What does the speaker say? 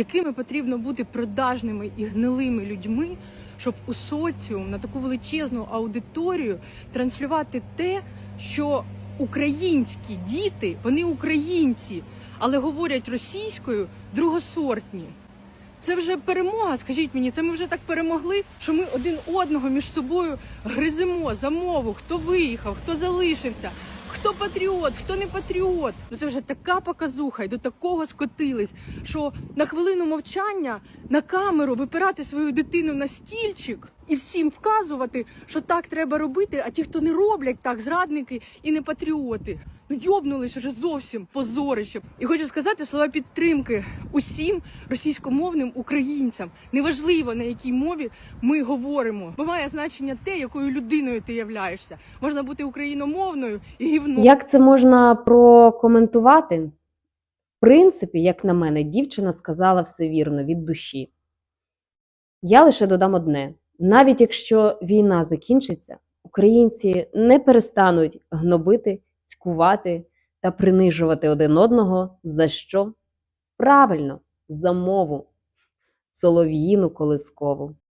Якими потрібно бути продажними і гнилими людьми, щоб у соціум на таку величезну аудиторію транслювати те, що українські діти, вони українці, але говорять російською другосортні. Це вже перемога, скажіть мені, це ми вже так перемогли, що ми один одного між собою гриземо за мову, хто виїхав, хто залишився, хто патріот, хто не патріот. Ну це вже така показуха, і до такого скотились, що на хвилину мовчання на камеру випирати свою дитину на стільчик і всім вказувати, що так треба робити, а ті, хто не роблять так, зрадники і не патріоти. Ну йобнулись уже зовсім позорище. І хочу сказати слова підтримки усім російськомовним українцям. Неважливо на якій мові ми говоримо, бо має значення те, якою людиною ти являєшся. Можна бути україномовною і гівно. Як це можна прокоментувати? В принципі, як на мене, дівчина сказала все вірно від душі. Я лише додам одне: навіть якщо війна закінчиться, українці не перестануть гнобити, цькувати та принижувати один одного за що? Правильно, за мову, солов'їну колискову.